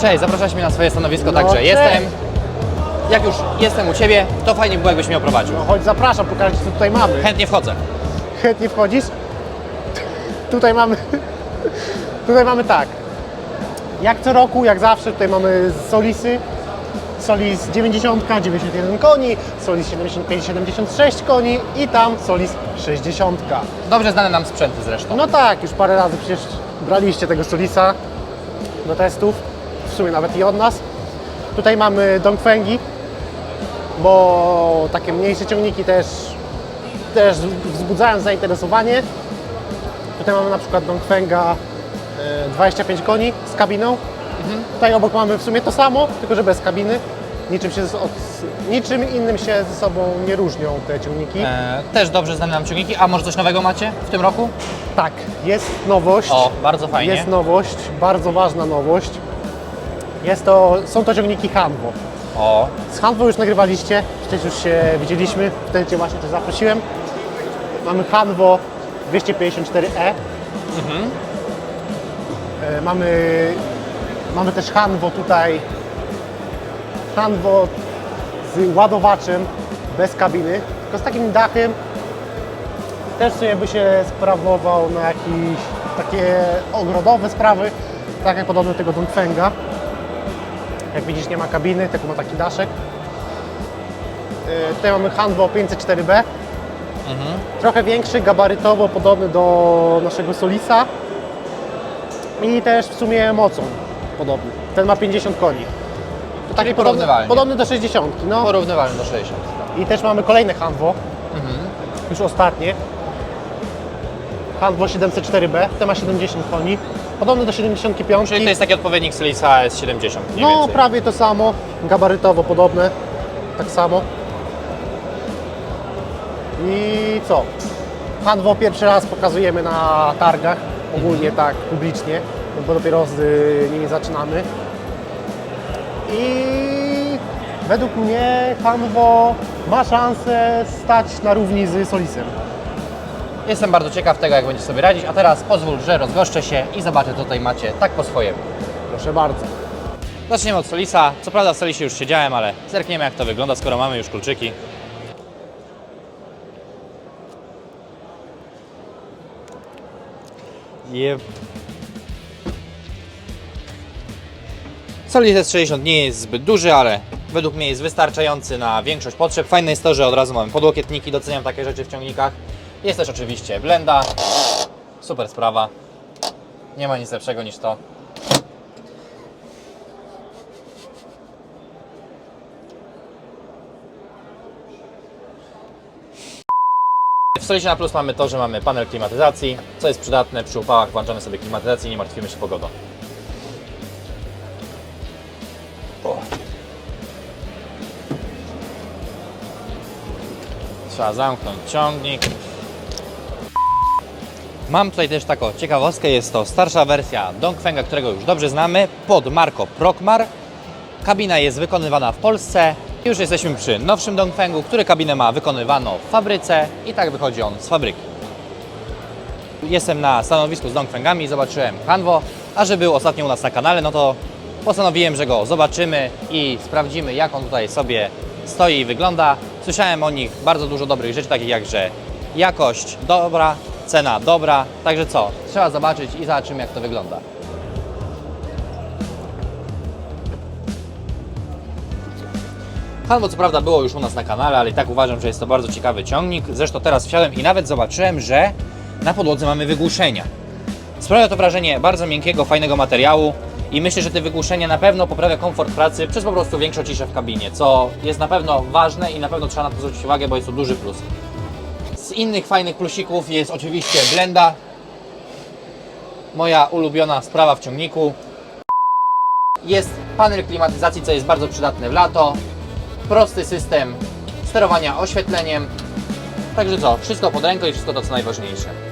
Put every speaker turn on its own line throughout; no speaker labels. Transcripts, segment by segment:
Cześć, zapraszałeś mnie na swoje stanowisko,
No,
także
cześć.
jestem. Jak już jestem u Ciebie, to fajnie by było, jakbyś mnie oprowadził.
No chodź, zapraszam, pokażę Ci, co tutaj mamy.
Chętnie wchodzę.
Chętnie wchodzisz? tutaj mamy... tutaj mamy tak. Jak co roku, jak zawsze, tutaj mamy Solisy. Solis 90, 91 koni, Solis 75, 76 koni i tam Solis 60.
Dobrze znane nam sprzęty zresztą.
No tak, już parę razy przecież braliście tego Solisa do testów, w sumie nawet i od nas. Tutaj mamy Dongfengi, bo takie mniejsze ciągniki też, też wzbudzają zainteresowanie. Tutaj mamy na przykład Dongfenga e, 25 koni z kabiną. Tutaj obok mamy w sumie to samo, tylko że bez kabiny. Niczym, się od, niczym innym się ze sobą nie różnią te ciągniki.
E, też dobrze znane nam ciągniki. A może coś nowego macie w tym roku?
Tak, jest nowość.
O, bardzo fajnie.
Jest nowość, bardzo ważna nowość. Jest to, są to ciągniki Hanwo.
O,
Z Hanwo już nagrywaliście, przecież już się widzieliśmy, wtedy Cię właśnie też zaprosiłem. Mamy Hanwo 254e. E, Mamy, mamy też Hanwo tutaj, Hanwo z ładowaczem bez kabiny, tylko z takim dachem. Też sobie by się sprawował na jakieś takie ogrodowe sprawy, tak jak podobno tego Dongfenga. Jak widzisz nie ma kabiny, tylko ma taki daszek. Yy, Tutaj mamy Hanwo 504B. Trochę większy, gabarytowo podobny do naszego Solisa. I też w sumie mocą podobny. Ten ma 50 koni. To
Czyli
podobny,
porównywalnie.
podobny do 60. No.
porównywalny do 60.
I też mamy kolejne Hanwo. Już ostatnie. Hanwo 704B. Ten ma 70 koni. Podobny do 75.
Czyli to jest taki odpowiednik Solisa S70 mniej
No,
więcej.
prawie to samo, gabarytowo podobne, tak samo. I co? Hanwo pierwszy raz pokazujemy na targach, ogólnie tak publicznie, bo dopiero z y, nimi zaczynamy. I według mnie Hanwo ma szansę stać na równi z Solisem.
Jestem bardzo ciekaw tego, jak będzie sobie radzić, a teraz pozwól, że rozgoszczę się i zobaczę, co tutaj macie tak po swojemu.
Proszę bardzo.
Zaczniemy od Solisa. Co prawda w Solisie już siedziałem, ale zerkniemy jak to wygląda, skoro mamy już kluczyki. Jep. Solis S60 nie jest zbyt duży, ale według mnie jest wystarczający na większość potrzeb. Fajne jest to, że od razu mamy podłokietniki, doceniam takie rzeczy w ciągnikach. Jest też oczywiście blenda. Super sprawa. Nie ma nic lepszego niż to. W Solisie na Plus mamy to, że mamy panel klimatyzacji, co jest przydatne przy upałach, włączamy sobie klimatyzację i nie martwimy się pogodą. Trzeba zamknąć ciągnik. Mam tutaj też taką ciekawostkę, jest to starsza wersja Dongfenga, którego już dobrze znamy, pod marką Prokmar. Kabina jest wykonywana w Polsce. Już jesteśmy przy nowszym Dongfengu, który kabinę ma wykonywaną w fabryce i tak wychodzi on z fabryki. Jestem na stanowisku z Dongfengami, zobaczyłem Hanwo, a że był ostatnio u nas na kanale, no to postanowiłem, że go zobaczymy i sprawdzimy, jak on tutaj sobie stoi i wygląda. Słyszałem o nich bardzo dużo dobrych rzeczy, takich jak, że jakość dobra, cena dobra, także co, trzeba zobaczyć i zobaczymy, jak to wygląda. Hanwo co prawda było już u nas na kanale, ale i tak uważam, że jest to bardzo ciekawy ciągnik. Zresztą teraz wsiadłem i nawet zobaczyłem, że na podłodze mamy wygłuszenia. Sprawia to wrażenie bardzo miękkiego, fajnego materiału i myślę, że te wygłuszenia na pewno poprawia komfort pracy przez po prostu większą ciszę w kabinie, co jest na pewno ważne i na pewno trzeba na to zwrócić uwagę, bo jest to duży plus. Z innych fajnych plusików jest oczywiście blenda. Moja ulubiona sprawa w ciągniku. Jest panel klimatyzacji, co jest bardzo przydatne w lato. Prosty system sterowania oświetleniem. Także co, wszystko pod ręką i wszystko to co najważniejsze.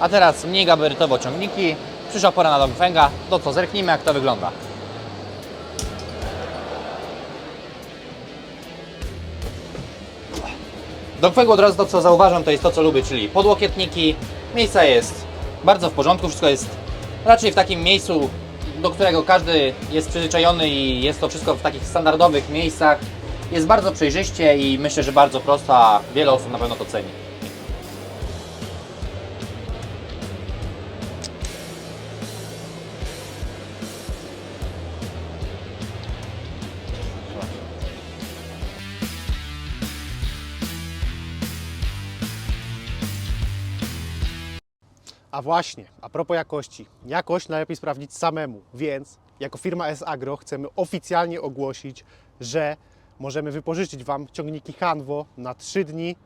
A teraz mniej gabarytowo ciągniki. Przyszła pora na Dongfenga. To co, zerknijmy jak to wygląda. Dongfengu od razu to co zauważam to jest to co lubię, czyli podłokietniki. Miejsca jest bardzo w porządku, wszystko jest raczej w takim miejscu, do którego każdy jest przyzwyczajony i jest to wszystko w takich standardowych miejscach. Jest bardzo przejrzyście i myślę, że bardzo prosto, a wiele osób na pewno to ceni.
A właśnie, a propos jakości. Jakość najlepiej sprawdzić samemu, więc jako firma S-Agro chcemy oficjalnie ogłosić, że możemy wypożyczyć Wam ciągniki Hanwo na 3 dni.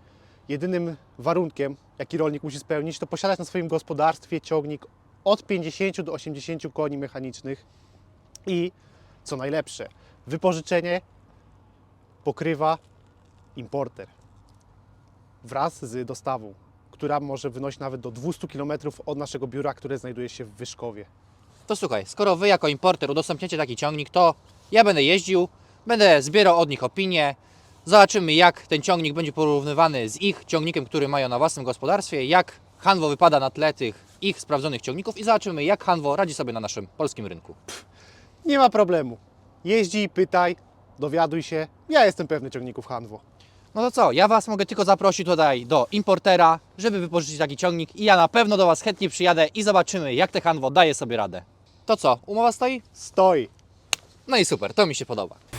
Jedynym warunkiem, jaki rolnik musi spełnić, to posiadać na swoim gospodarstwie ciągnik od 50 do 80 koni mechanicznych i co najlepsze, wypożyczenie pokrywa importer wraz z dostawą, która może wynosić nawet do 200 km od naszego biura, które znajduje się w Wyszkowie.
To słuchaj, skoro Wy jako importer udostępniacie taki ciągnik, to ja będę jeździł, będę zbierał od nich opinie, zobaczymy jak ten ciągnik będzie porównywany z ich ciągnikiem, który mają na własnym gospodarstwie, jak Hanwo wypada na tle tych ich sprawdzonych ciągników i zobaczymy jak Hanwo radzi sobie na naszym polskim rynku.
Nie ma problemu. Jeździ, pytaj, dowiaduj się. Ja jestem pewny ciągników Hanwo.
No to co, ja Was mogę tylko zaprosić tutaj do importera, żeby wypożyczyć taki ciągnik i ja na pewno do Was chętnie przyjadę i zobaczymy jak te Hanwo daje sobie radę. To co, umowa stoi?
Stoi.
No i super, to mi się podoba.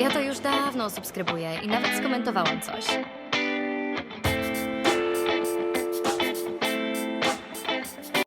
Ja to już dawno subskrybuję i nawet skomentowałam coś.